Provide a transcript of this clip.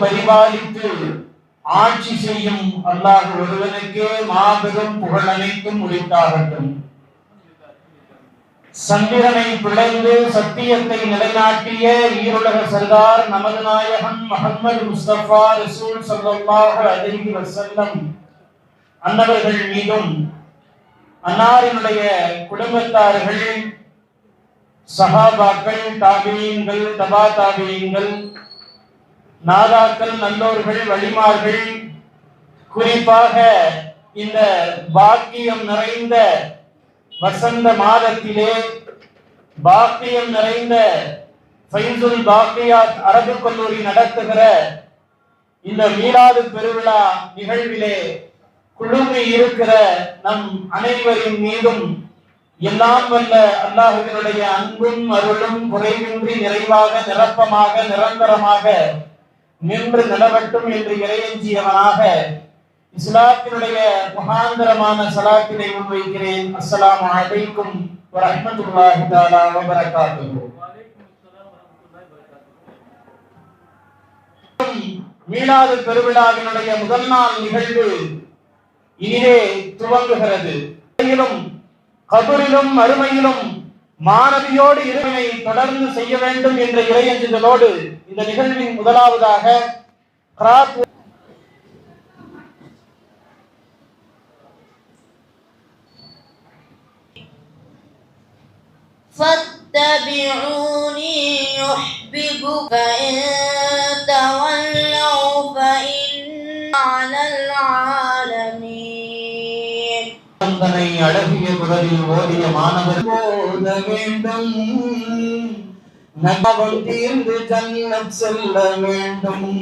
பரிபாலித்து ஆட்சி செய்யும் அல்லாஹ் ஒருவனுக்கே மாபெரும் புகழ் அனைத்தும் உரித்தாகட்டும். சந்திரனை பிளந்து சத்தியத்தை நிலைநாட்டிய ஈருலக சர்தார் நமது நாயகன் முகமது முஸ்தபா ரசூல் ஸல்லல்லாஹு அலைஹி வசல்லம் அன்னவர்கள் மீதும் அன்னாரினுடைய குடும்பத்தார்கள் சஹாபாக்கள் தாபியீன்கள் தபா தாபியீன்கள் நாதாக்கள் நல்லோர்கள் வழிமார்கள் குறிப்பாக இந்த பாக்கியம் நிறைந்த வசந்த மாதத்திலே பாக்கியம் நிறைந்த ஃபைசுல் பாக்கியாத் அரபு கல்லூரி நடத்துகிற இந்த மீளாது பெருவிழா நிகழ்விலே குழுமி இருக்கிற நம் அனைவரின் மீதும் எல்லாம் வல்ல அல்லாஹுவினுடைய அன்பும் அருளும் குறைவின்றி நிறைவாக நிரப்பமாக நிரந்தரமாக நின்று நிலவட்டும் என்று இறையஞ்சியவனாக இஸ்லாத்தினுடைய முகாந்திரமான சலாத்தினை முன்வைக்கிறேன். அஸ்லாம் அலைக்கும் வரஹ்மத்துல்லாஹி தாலா வ பரகாத்துஹு மீளாது பெருவிழாவினுடைய முதல் நாள் நிகழ்வு இனிதே துவங்குகிறது. கபரிலும் அருமையிலும் மாணவியோடு இருவினை தொடர்ந்து செய்ய வேண்டும் என்ற இறையஞ்சுதலோடு இந்த நிகழ்வின் முதலாவதாக கிராத் فاتبعوني يحببك فإن تولوا فإن على العالمين தந்தனை அழகிய குரலில் ஓதிய மாணவர் போத வேண்டும். நகவம் தீர்ந்து ஜன்னத் செல்ல வேண்டும்.